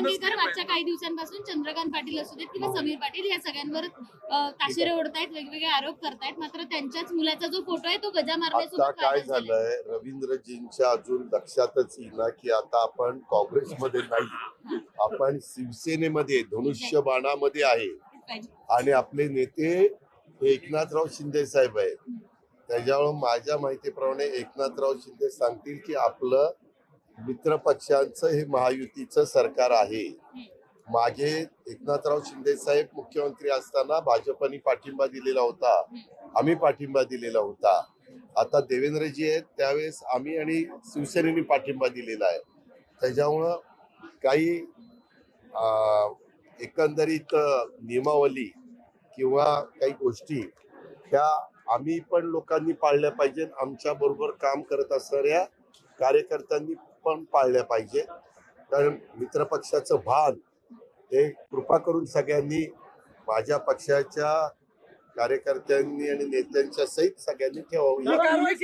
निलंगेकर मागच्या काही दिवसांपासून चंद्रकांत पाटील असू देत किंवा समीर पाटील या सगळ्यांवर ताशेरे ओढतायत वेगवेगळे आरोप करतायत मात्र त्यांच्याच मुलाचा जो फोटो आहे तो गजा आता काय झालाय. झालंय रवींद्रजींच्या अजून लक्षातच येईना की आता आपण काँग्रेसमध्ये नाही. आपण शिवसेनेमध्ये धनुष्यबाणामध्ये आहे. आणि आपले नेते हे एकनाथराव शिंदे साहेब आहेत. त्याच्यामुळे माझ्या माहितीप्रमाणे एकनाथराव शिंदे सांगतील की आपलं मित्र पक्षांचं हे महायुतीचं सरकार आहे. मागे एकनाथराव शिंदे साहेब मुख्यमंत्री असताना भाजपने पाठिंबा दिलेला होता. आम्ही पाठिंबा दिलेला होता. आता देवेंद्रजी आहेत त्यावेळेस आम्ही आणि शिवसेनेने पाठिंबा दिलेला आहे. त्याच्यामुळं काही एकंदरीत नियमावली किंवा काही गोष्टी ह्या आम्ही पण लोकांनी पाळल्या पाहिजेत. आमच्या बरोबर काम करत असणाऱ्या कार्यकर्त्यांनी पण पाळल्या पाहिजे. कारण मित्रपक्षाचं भान हे कृपा करून सगळ्यांनी माझ्या पक्षाच्या कार्यकर्त्यांनी आणि नेत्यांच्या सहित सगळ्यांनी ठेवावं.